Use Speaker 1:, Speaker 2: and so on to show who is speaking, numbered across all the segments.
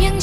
Speaker 1: Nhưng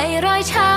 Speaker 1: ให้รอยช้